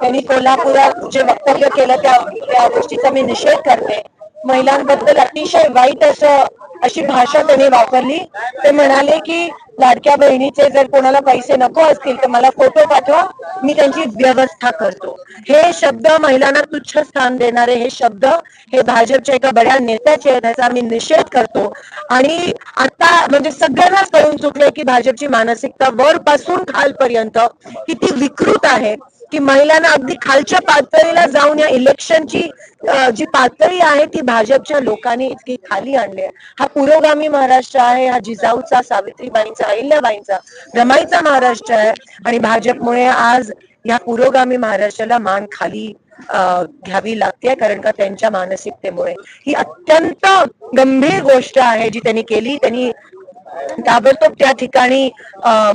त्यांनी कोल्हापुरात जे वक्तव्य केलं त्या त्या गोष्टीचा मी निषेध करते. महिलांबद्दल अतिशय वाईट असं अशी भाषा त्यांनी वापरली. ते म्हणाले की लाडक्या बहिणीचे जर कोणाला पैसे नको असतील तर मला फोटो पाठवा मी त्यांची व्यवस्था करतो. हे शब्द महिलांना तुच्छ स्थान देणारे हे शब्द हे भाजपच्या एका बड्या नेत्याचे आहेत याचा आम्ही निषेध करतो. आणि आता म्हणजे सगळ्यांनाच कळून चुकलंय की भाजपची मानसिकता वरपासून खालपर्यंत किती विकृत आहे. की महिलांना अगदी खालच्या पातळीला जाऊन या इलेक्शनची जी पातळी आहे ती भाजपच्या लोकांनी इतकी खाली आणली आहे. हा पुरोगामी महाराष्ट्र आहे हा जिजाऊचा सावित्रीबाईंचा अहिल्याबाईंचा रमाईचा महाराष्ट्र आहे आणि भाजपमुळे आज या पुरोगामी महाराष्ट्राला मान खाली घ्यावी लागते कारण का त्यांच्या मानसिकतेमुळे. ही अत्यंत गंभीर गोष्ट आहे जी त्यांनी केली. त्यांनी ताबडतोब त्या ठिकाणी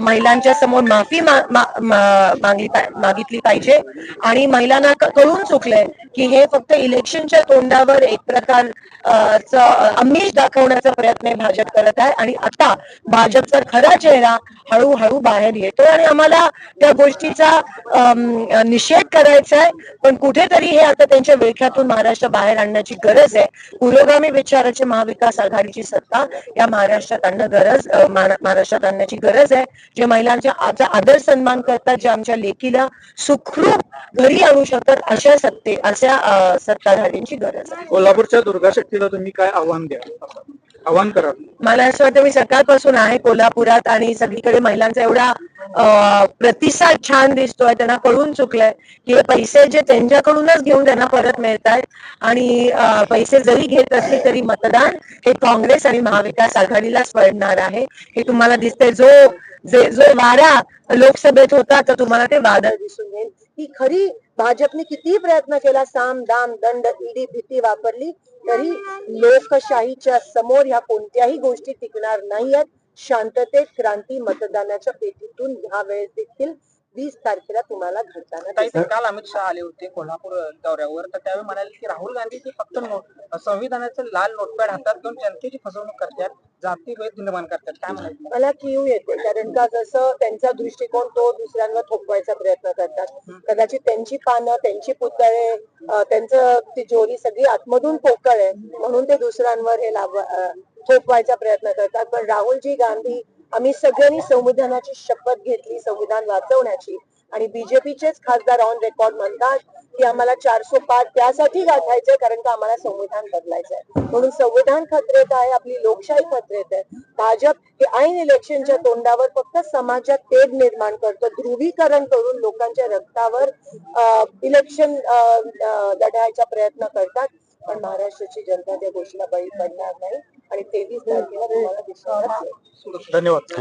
महिलांच्या समोर माफी मा- मा- मा- मागली मागितली पाहिजे. आणि महिलांना कळून चुकलंय की हे फक्त इलेक्शनच्या तोंडावर एक प्रकार अमिष च दाखवण्याचा प्रयत्न भाजप करत आहे. आणि आता भाजपचा खरा चेहरा हळूहळू बाहेर येतो आणि आम्हाला त्या गोष्टीचा निषेध करायचा आहे पण कुठेतरी हे आता त्यांच्या विळख्यातून महाराष्ट्र बाहेर आणण्याची गरज आहे. पुरोगामी विचाराची महाविकास आघाडीची सत्ता या महाराष्ट्रात आणणं गरज महारा- महाराष्ट्रात आणण्याची गरज आहे. जे महिलांच्या आचा आदर सन्मान करतात जे आमच्या लेकीला सुखरूप घरी आणू शकतात अशा सत्ते अशा सत्ताधारींची गरज आहे. कोल्हापूरच्या दुर्गा शक्तीला तुम्ही काय आव्हान द्या आव्हान करा मला असं वाटतं मी सकाळपासून आहे कोल्हापुरात आणि सगळीकडे महिलांचा एवढा प्रतिसाद छान दिसतोय त्यांना कळून चुकलंय की हे पैसे जे त्यांच्याकडूनच घेऊन त्यांना परत मिळत आहेत आणि पैसे जरी घेत असले तरी मतदान हे काँग्रेस आणि महाविकास आघाडीलाच पडणार आहे. हे तुम्हाला दिसतंय. जो जे जो वारा लोकसभेत होता तर तुम्हाला ते वादळ दिसून येईल. ही खरी भाजपने किती प्रयत्न केला साम दाम दंड ईडी भीती वापरली तरी लोकशाहीच्या समोर ह्या कोणत्याही गोष्टी टिकणार नाहीयेत. शांततेत क्रांती मतदानाच्या पेटीतून ह्या वेळेस देखील वीस तारखेला तुम्हाला घडताना. काल अमित शहा आले होते कोल्हापूर दौऱ्यावर. तर त्यावेळी म्हणाले की राहुल गांधी हे फक्त संविधानाचं लाल नोटपॅड हातात घेऊन जनतेची फसवणूक करतात जातीभेद निर्माण करतात. काय म्हणाले? मला किव येते कारण का जसं त्यांचा दृष्टिकोन तो दुसऱ्यांवर थोपवायचा प्रयत्न करतात. कदाचित त्यांची पानं त्यांची पुतळे त्यांचं तिजोरी सगळी आतमधून पोकळ आहे म्हणून ते दुसऱ्यांवर हे लाभ थोपवायचा प्रयत्न करतात. पण राहुलजी गांधी आम्ही सगळ्यांनी संविधानाची शपथ घेतली संविधान वाचवण्याची. आणि बीजेपीचेच खासदार ऑन रेकॉर्ड म्हणतात की आम्हाला चारशे पाच त्यासाठी गाठायचंय कारण का आम्हाला संविधान बदलायचंय. म्हणून संविधान खतरेत आहे आपली लोकशाही खतरेत आहे. भाजप हे ऐन इलेक्शनच्या तोंडावर फक्त समाजात तेढ निर्माण करतं. ध्रुवीकरण करून लोकांच्या रक्तावर इलेक्शन लढायचा प्रयत्न करतात. पण महाराष्ट्राची जनता त्या गोष्टीला बळी पडणार नाही. आणि तेवीस तारखेला तुम्हाला दिसणार धन्यवाद.